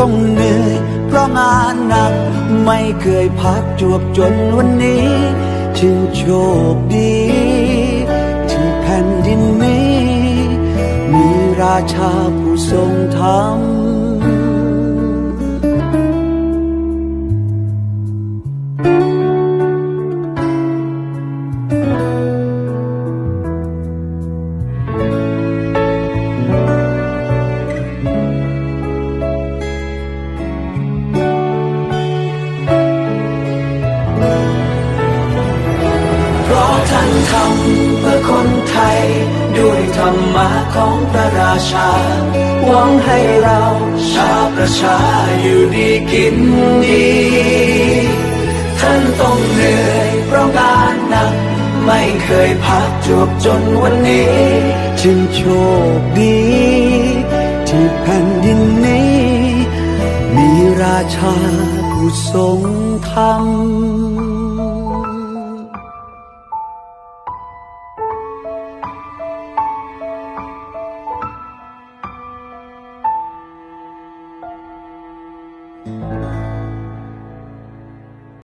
ต้องเหนื่อย เพราะงานหนักไม่เคยพักจวบจนวันนี้ จึงโชคดี ที่แผ่นดินนี้ มีราชาผู้ทรงธรรม ท่านทำเพื่อคนไทย ด้วยธรรมะของพระราชา หวังให้เราชาวประชาอยู่ดีกินดี ท่านต้องเหนื่อยเพราะงานหนัก ไม่เคยพักจวบจนวันนี้ จึงโชคดี ที่แผ่นดินนี้ มีราชาผู้ทรงธรรม เ